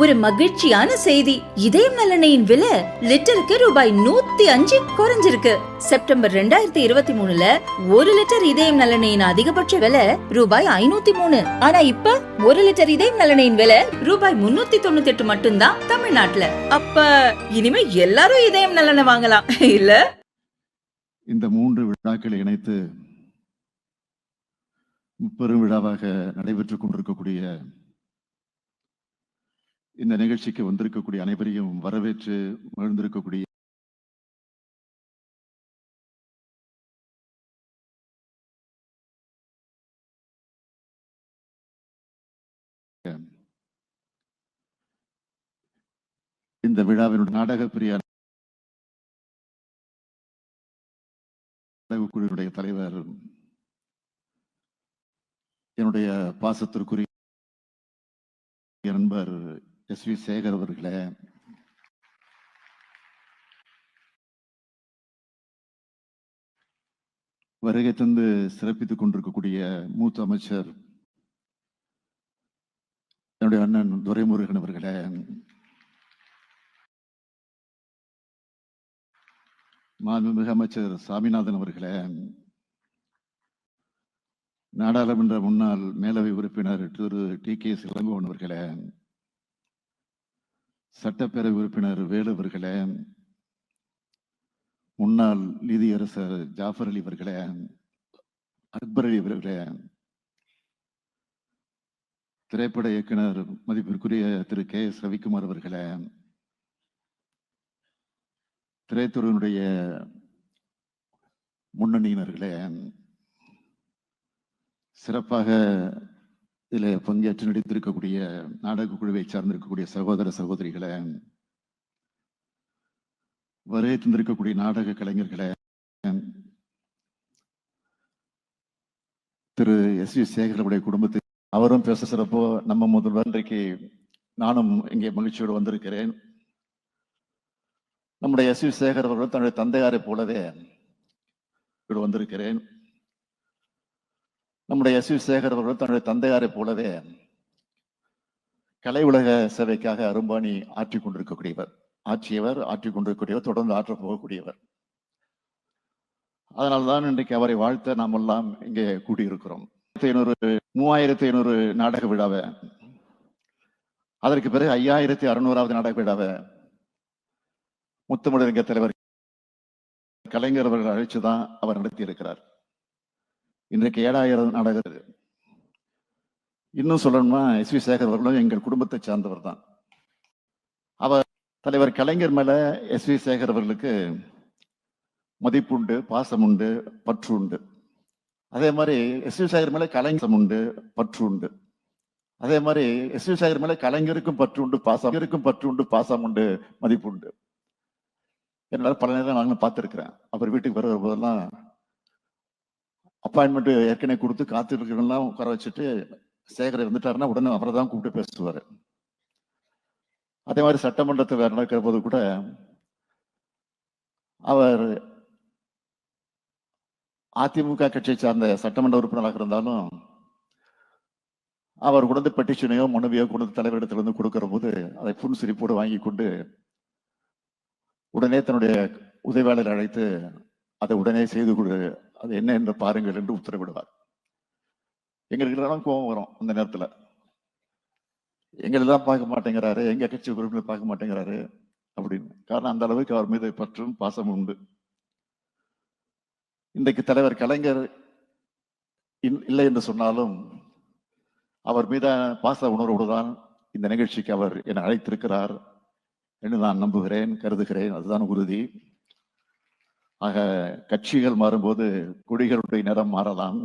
ஒரு மகிழ்ச்சியான செய்தி. இதயம் நலனையின் விலை லிட்டருக்கு ரூபாய் நூத்தி அஞ்சு குறைஞ்சிருக்கு. செப்டம்பர் ரெண்டாயிரத்தி இருபத்தி மூணுல ஒரு லிட்டர் இதயம் நலனையின் அதிகபட்ச விலை ரூபாய் ஐநூத்தி மூணு. ஆனா இப்ப ஒரு லிட்டர் இதயம் நலனையின் விலை ரூபாய் முன்னூத்தி தொண்ணூத்தி எட்டு மட்டும்தான் தமிழ்நாட்டுல. அப்ப இனிமே எல்லாரும் இதயம் நலனை வாங்கலாம். இல்ல? இந்த மூன்று விழாக்களை இணைத்து முப்பெரும் விழாவாக நடைபெற்றுக் கொண்டிருக்கக்கூடிய இந்த நிகழ்ச்சிக்கு வந்திருக்கக்கூடிய அனைவரையும் வரவேற்று மகிழ்ந்திருக்கக்கூடிய இந்த விழாவினுடைய நாடக பிரியா குழுவினுடைய தலைவர் என்னுடைய பாசத்திற்குரிய நண்பர் எஸ் வி சேகர் அவர்களே. வருகை தந்து சிறப்பித்துக் கொண்டிருக்கக்கூடிய மூத்த அமைச்சர் என்னுடைய அண்ணன் துரைமுருகன் அவர்களே. மாண்புமிகு அமைச்சர் சாமிநாதன் அவர்களே. நாடாளுமன்ற முன்னாள் மேலவை உறுப்பினர் திரு டி கே சிலங்கோன் அவர்களே. சட்டப்பேரவை உறுப்பினர் வேலு அவர்களே முன்னாள் நீதியரசர் ஜாஃபர் அலி அவர்களே அக்பர் அலி அவர்களே திரைப்பட இயக்குனர் மதிப்பிற்குரிய திரு கே எஸ் ரவிக்குமார் அவர்களே திரைத்துறையினுடைய முன்னணியினர்களே சிறப்பாக இதில் பங்கேற்று நடித்திருக்கக்கூடிய நாடக குழுவை சார்ந்திருக்கக்கூடிய சகோதர சகோதரிகளை வருகை தந்திருக்கக்கூடிய நாடக கலைஞர்களை திரு எஸ் வி சேகரவுடைய குடும்பத்தை அவரும் பேச சிறப்போ நம்ம முதல்வர் இன்றைக்கு நானும் இங்கே மகிழ்ச்சியோடு வந்திருக்கிறேன். நம்முடைய எஸ் வி சேகர் அவர்கள் தன்னுடைய தந்தையாரை போலவே இங்கு வந்திருக்கிறேன். நம்முடைய எஸ் வி சேகர் அவர்கள் தன்னுடைய தந்தையாரை போலவே கலை உலக சேவைக்காக அரும்பாணி ஆற்றி கொண்டிருக்கக்கூடியவர் ஆற்றியவர் ஆற்றி கொண்டிருக்கக்கூடியவர் தொடர்ந்து ஆற்றப் போகக்கூடியவர். அதனால்தான் இன்றைக்கு அவரை வாழ்த்த நாம் எல்லாம் இங்கே கூடியிருக்கிறோம். ஐநூறு மூவாயிரத்தி ஐநூறு நாடக விழாவை அதற்கு பிறகு ஐயாயிரத்தி அறுநூறாவது நாடக விழாவை முத்தமிழறிஞர் தலைவர் கலைஞர் அவர்கள் அழைச்சுதான் அவர் நடத்தி இருக்கிறார் இன்றைக்கு ஏழாயிரம் நாடகம் இன்னும் சொல்லணும்னா எஸ் வி சேகர் அவர்களும் எங்கள் குடும்பத்தை சார்ந்தவர் தான். அவர் தலைவர் கலைஞர் மேல எஸ் வி சேகர் அவர்களுக்கு மதிப்புண்டு பாசம் உண்டு பற்று உண்டு அதே மாதிரி எஸ் வி சேகர் மேல கலைஞர் உண்டு பற்று உண்டு அதே மாதிரி எஸ் வி சேகர் மேல கலைஞருக்கும் பற்று உண்டு பாசம் இருக்கும் பற்று உண்டு பாசம் உண்டு மதிப்பு உண்டு என்னால் பல நேரம் நாங்களும் பார்த்துருக்குறேன். அவர் வீட்டுக்கு வருகிற போதெல்லாம் அப்பாயின்மெண்ட் ஏற்கனவே கொடுத்து காத்திருக்கிறவங்களாம் உட்கார வச்சுட்டு சேகர் இருந்துட்டாருன்னா உடனே அவரை தான் கூப்பிட்டு பேசுவார். அதே மாதிரி சட்டமன்றத்தில் வேற நடக்கிற போது கூட அவர் அதிமுக கட்சியை சார்ந்த சட்டமன்ற உறுப்பினராக இருந்தாலும் அவர் கொண்டு பெட்டிஷனையோ மனுவையோ கொண்டு வந்து தலைவரிடத்துல இருந்து கொடுக்கிற போது அதை புன் சிரிப்போடு வாங்கி கொண்டு உடனே தன்னுடைய உதவியாளர் அழைத்து அதை உடனே செய்து கொடு அது என்ன என்று பாருங்கள் என்று உத்தரவிடுவார். எங்களுக்கு எல்லாம் கோபம் வரும் அந்த நேரத்துல. எங்களெல்லாம் பார்க்க மாட்டேங்கிறாரு எங்க கட்சி உறுப்பினர் பார்க்க மாட்டேங்கிறாரு அப்படின்னு. காரணம் அந்த அளவுக்கு அவர் மீது பற்றும் பாசம் உண்டு. இன்றைக்கு தலைவர் கலைஞர் இன்- இல்லை என்று சொன்னாலும் அவர் மீத பாச உணர்வோடு தான் இந்த நிகழ்ச்சிக்கு அவர் என்னை அழைத்திருக்கிறார் என்று நான் நம்புகிறேன் கருதுகிறேன். அதுதான் உறுதி. ஆக கட்சிகள் மாறும்போது கொடிகளுடைய நிறம் மாறலாம்.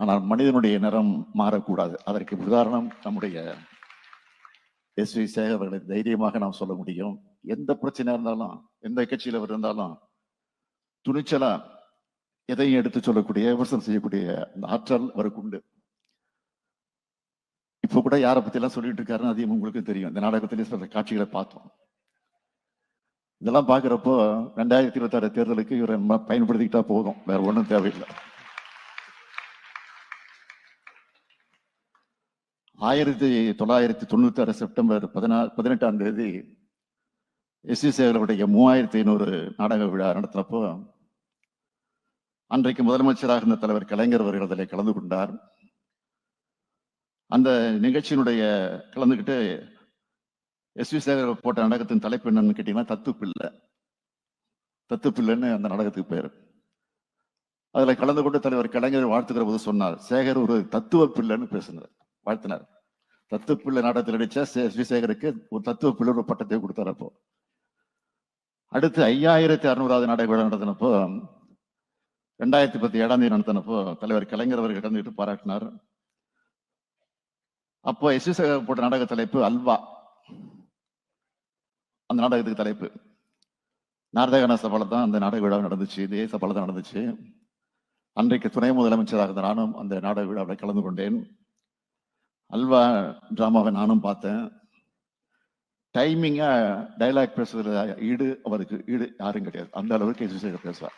ஆனால் மனிதனுடைய நிறம் மாறக்கூடாது. அதற்கு உதாரணம் நம்முடைய எஸ் வி சேகர் அவர்களை தைரியமாக நாம் சொல்ல முடியும். எந்த பிரச்சனை இருந்தாலும் எந்த கட்சியில் அவர் இருந்தாலும் துணிச்சலா எதையும் எடுத்து சொல்லக்கூடிய விமர்சனம் செய்யக்கூடிய அந்த ஆற்றல் அவருக்கு உண்டு. இப்போ கூட யாரை பத்தி எல்லாம் சொல்லிட்டு இருக்காருன்னு அதிகம் உங்களுக்கு தெரியும். இந்த நாடகத்திலே சில காட்சிகளை பார்த்தோம். இதெல்லாம் பாக்குறப்போ ரெண்டாயிரத்தி இருபத்தி ஆறு தேர்தலுக்கு இவரை ம- பயன்படுத்திக்கிட்டா போதும். வேற ஒண்ணும் தேவையில்லை. ஆயிரத்தி தொள்ளாயிரத்தி தொண்ணூத்தி ஆறு செப்டம்பர் பதினா பதினெட்டாம் தேதி எஸ் சி சேகருடைய மூவாயிரத்தி ஐநூறு நாடக விழா நடத்தினப்போ அன்றைக்கு முதலமைச்சராக இருந்த தலைவர் கலைஞர் அவர்கள் அதில் கலந்து கொண்டார். அந்த நிகழ்ச்சியினுடைய கலந்துக்கிட்டு எஸ் வி சேகர் போட்ட நாடகத்தின் தலைப்பு என்னன்னு கேட்டீங்கன்னா தத்து பிள்ளை. தத்து பிள்ளைன்னு அந்த நாடகத்துக்கு பேர். அதில் கலந்து கொண்டு தலைவர் கலைஞர் வாழ்த்துக்கிற போது சொன்னார் சேகர் ஒரு தத்துவ பிள்ளைன்னு பேசினார் வாழ்த்தினார். தத்துவ பிள்ளை நாடகத்தில் நடித்த எஸ் வி சேகருக்கு ஒரு தத்துவ பிள்ளை ஒரு பட்டத்தை கொடுத்தார் அப்போ. அடுத்து ஐயாயிரத்தி அறுநூறாவது நாடக விழா நடத்தினப்போ ரெண்டாயிரத்தி பத்து ஏழாம் தேதி நடத்தினப்போ தலைவர் கலைஞர் அவர்கள் கலந்துக்கிட்டு பாராட்டினார். அப்போ எஸ் வி சேகர் போட்ட நாடக தலைப்பு அல்வா. அந்த நாடகத்துக்கு தலைப்பு. நாரதகன சபால தான் அந்த நாடக விழா நடந்துச்சு. இதே சபால தான் நடந்துச்சு. அன்றைக்கு துணை முதலமைச்சராக இருந்த நானும் அந்த நாடக விழாவில் கலந்து கொண்டேன். அல்வா டிராமாவை நானும் பார்த்தேன். டைமிங்காக டைலாக் பேசுகிற ஈடு அவருக்கு ஈடு யாரும் கிடையாது. அந்த அளவுக்கு சேகர் பேசுவார்.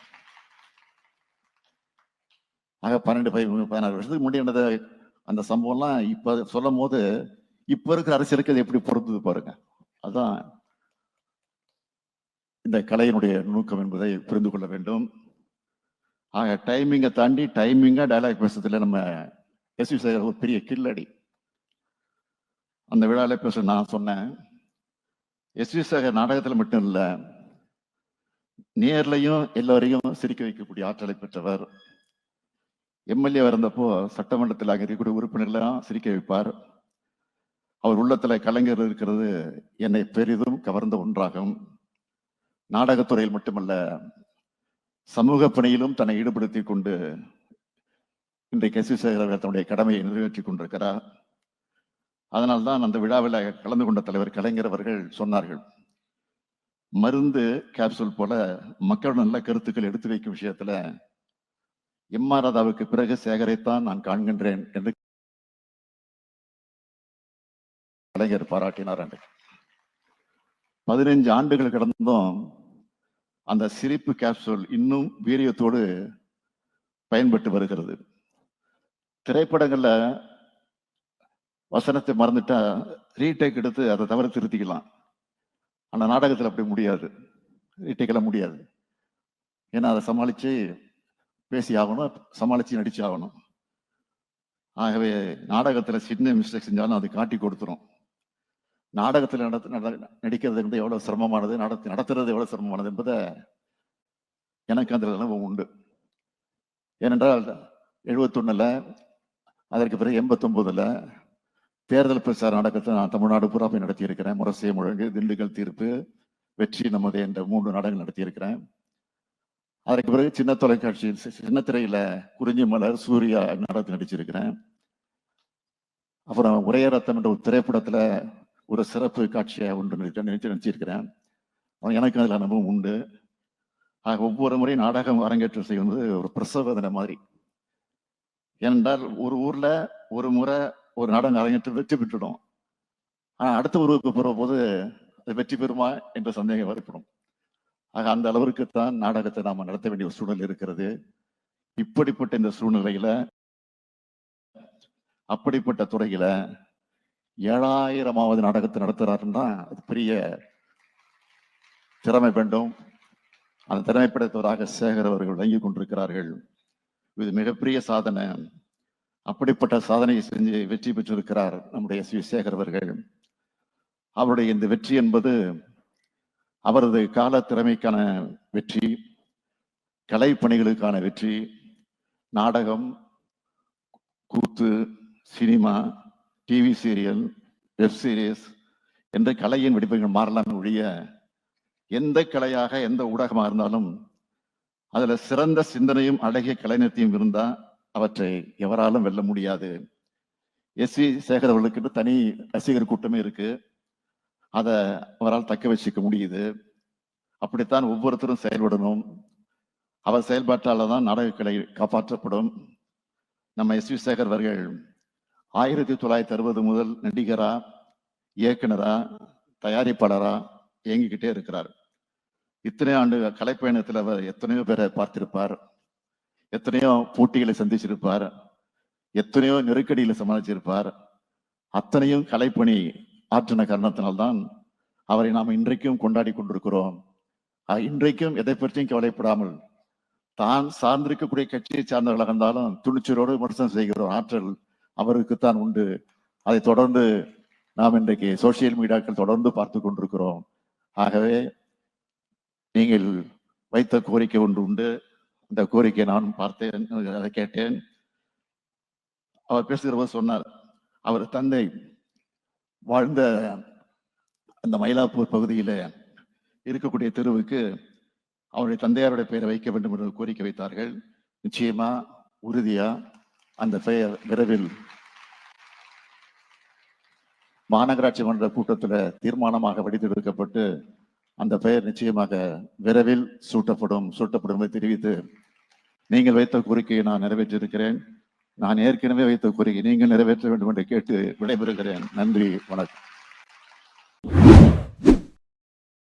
ஆக பன்னெண்டு பதிமூணு பதினாறு வருஷத்துக்கு முன்னாடி அந்த சம்பவம்லாம் இப்போ சொல்லும் போது இப்போ இருக்கிற அரசியலுக்கு அது எப்படி பொருந்தது பாருங்க. அதுதான் இந்த கலையினுடைய நுணுக்கம் என்பதை புரிந்து கொள்ள வேண்டும். ஆக டைமிங்கை தாண்டி டைமிங்காக டைலாக் பேசுறதுல நம்ம எஸ்வி சார் ஒரு பெரிய கில்லடி அந்த விழாவில் பேச நான் சொன்னேன். எஸ் வி நாடகத்தில் மட்டும் இல்லை நேர்லையும் எல்லோரையும் சிரிக்க வைக்கக்கூடிய ஆற்றலை பெற்றவர். எம்எல்ஏ இருந்தப்போ சட்டமன்றத்தில் அங்கே இருக்கக்கூடிய உறுப்பினர்களெல்லாம் சிரிக்க வைப்பார். அவர் உள்ளத்தில் கலைஞர் இருக்கிறது என்னை பெரிதும் கவர்ந்த ஒன்றாகும். நாடகத்துறையில் மட்டுமல்ல சமூக பணியிலும் தன்னை ஈடுபடுத்தி கொண்டு இன்றைக்கு எஸ் வி சேகர் தன்னுடைய கடமையை நிறைவேற்றி கொண்டிருக்கிறார். அதனால்தான் அந்த விழாவில் கலந்து கொண்ட தலைவர் கலைஞர் அவர்கள் சொன்னார்கள் மருந்து கேப்சூல் போல மக்களோட நல்ல கருத்துக்கள் எடுத்து வைக்கும் விஷயத்துல எம் ஆர் ராதாவுக்கு பிறகு சேகரைத்தான் நான் காண்கின்றேன் என்று கலைஞர் பாராட்டினார் அன்றைக்கு. பதினைஞ்சு ஆண்டுகள் கடந்தும் அந்த சிரிப்பு கேப்சூல் இன்னும் வீரியத்தோடு பயன்பட்டு வருகிறது. திரைப்படங்கள்ல வசனத்தை மறந்துட்டா ரீடேக் எடுத்து அதை தவிர திருத்திக்கலாம். ஆனால் நாடகத்தில் அப்படி முடியாது. ரீடேக்கெல்லாம் முடியாது. ஏன்னா அதை சமாளித்து பேசி ஆகணும் சமாளித்து நடிச்சு ஆகணும். ஆகவே நாடகத்தில் சின்ன மிஸ்டேக் செஞ்சாலும் அது காட்டி கொடுத்துரும். நாடகத்தில் நடத்த நட- நடிக்கிறது வந்து எவ்வளவு சிரமமானது நடத்தி நடத்துறது எவ்வளவு சிரமமானது என்பதை எனக்கு அந்த அனுபவம் உண்டு. ஏனென்றால் எழுபத்தொன்னுல அதற்கு பிறகு எண்பத்தொன்பதுல தேர்தல் பிரச்சார நாடகத்தை நான் தமிழ்நாடு பூரா போய் நடத்தியிருக்கிறேன். முரசை முழங்கு திண்டுக்கல் தீர்ப்பு வெற்றி நமது என்ற மூன்று நாடகங்கள் நடத்தியிருக்கிறேன். அதற்கு பிறகு சின்ன தொலைக்காட்சி சி- சின்ன திரையில குறிஞ்சி மலர் சூர்யா நாடகத்தில் நடிச்சிருக்கிறேன். அப்புறம் ஒரே ரத்தம் என்ற ஒரு திரைப்படத்துல ஒரு சிறப்பு காட்சியாக ஒன்று நினைச்சு நினச்சிருக்கிறேன் நினைச்சிருக்கிறேன் எனக்கு அதில் அனுபவம் உண்டு. ஆக ஒவ்வொரு முறை நாடகம் அரங்கேற்றம் செய்வது ஒரு பிரசவ மாதிரி. ஏனென்றால் ஒரு ஊரில் ஒரு முறை ஒரு நாடகம் அரங்கேற்றம் வெற்றி பெற்றுடும் ஆனால் அடுத்த ஊருக்கு போகிற போது அது வெற்றி பெறுமா என்ற சந்தேகம் வரப்படும் ஆக அந்த அளவிற்கு தான் நாடகத்தை நாம் நடத்த வேண்டிய ஒரு சூழல் இருக்கிறது. இப்படிப்பட்ட இந்த சூழ்நிலையில அப்படிப்பட்ட துறையில ஏழாயிரமாவது நாடகத்தை நடத்துகிறாருன்னா அது பெரிய திறமை வேண்டும். அந்த திறமை படைத்தவராக சேகர் அவர்கள் வழங்கி கொண்டிருக்கிறார்கள். இது மிகப்பெரிய சாதனை. அப்படிப்பட்ட சாதனையை செஞ்சு வெற்றி பெற்றிருக்கிறார் நம்முடைய எஸ் வி சேகர் அவர்கள். அவருடைய இந்த வெற்றி என்பது அவரது கால திறமைக்கான வெற்றி கலை பணிகளுக்கான வெற்றி நாடகம் கூத்து cinema TV serial web series என்ற கலையின் வடிவங்கள் மாறலாம் ஒழிய எந்த கலையாக எந்த ஊடகமாக இருந்தாலும் அதில் சிறந்த சிந்தனையும் அழகிய கலைநத்தையும் இருந்தால் அவற்றை எவராலும் வெல்ல முடியாது. எஸ் வி சேகர் அவர்களுக்கு தனி ரசிகர் கூட்டமே இருக்கு. அதை அவரால் தக்க வச்சுக்க முடியுது. அப்படித்தான் ஒவ்வொருத்தரும் செயல்படணும். அவர் செயல்பாட்டால் தான் நாடகக்கலை காப்பாற்றப்படும். நம்ம எஸ் வி சேகர் அவர்கள் ஆயிரத்தி தொள்ளாயிரத்தி அறுபது முதல் நடிகரா இயக்குனரா தயாரிப்பாளரா இயங்கிக்கிட்டே இருக்கிறார். இத்தனை ஆண்டு கலைப்பயணத்தில் அவர் எத்தனையோ பேரை பார்த்திருப்பார். எத்தனையோ போட்டிகளை சந்திச்சிருப்பார். எத்தனையோ நெருக்கடிகளை சமாளிச்சிருப்பார். அத்தனையும் கலைப்பணி ஆற்றின காரணத்தினால்தான் அவரை நாம் இன்றைக்கும் கொண்டாடி கொண்டிருக்கிறோம். இன்றைக்கும் எதை பற்றியும் கவலைப்படாமல் தான் சார்ந்திருக்கக்கூடிய கட்சியை சார்ந்தவர்களாக இருந்தாலும் துணிச்சலோடு விமர்சனம் செய்கிறோம் ஆற்றல் அவருக்குத்தான் உண்டு. அதை தொடர்ந்து நாம் இன்றைக்கு சோசியல் மீடியாக்கள் தொடர்ந்து பார்த்து கொண்டிருக்கிறோம். ஆகவே நீங்கள் வைத்த கோரிக்கை ஒன்று உண்டு. அந்த கோரிக்கை நானும் பார்த்தேன் அதை கேட்டேன். அவர் பேசுகிற போது சொன்னார் அவர் தந்தை வாழ்ந்த அந்த மயிலாப்பூர் பகுதியில் இருக்கக்கூடிய தெருவுக்கு அவருடைய தந்தையாருடைய பெயரை வைக்க வேண்டும் என்று கோரிக்கை வைத்தார்கள். நிச்சயமா உறுதியா அந்த பெயர் விரைவில் மாநகராட்சி மன்ற கூட்டத்தில் தீர்மானமாக வடித்தெடுக்கப்பட்டு அந்த பெயர் நிச்சயமாக விரைவில் சூட்டப்படும் சூட்டப்படும் என்பதை தெரிவித்து நீங்கள் வைத்த கோரிக்கையை நான் நிறைவேற்றியிருக்கிறேன். நான் ஏற்கனவே வைத்த கோரிக்கை நீங்கள் நிறைவேற்ற வேண்டும் என்று கேட்டு விடைபெறுகிறேன். நன்றி வணக்கம்.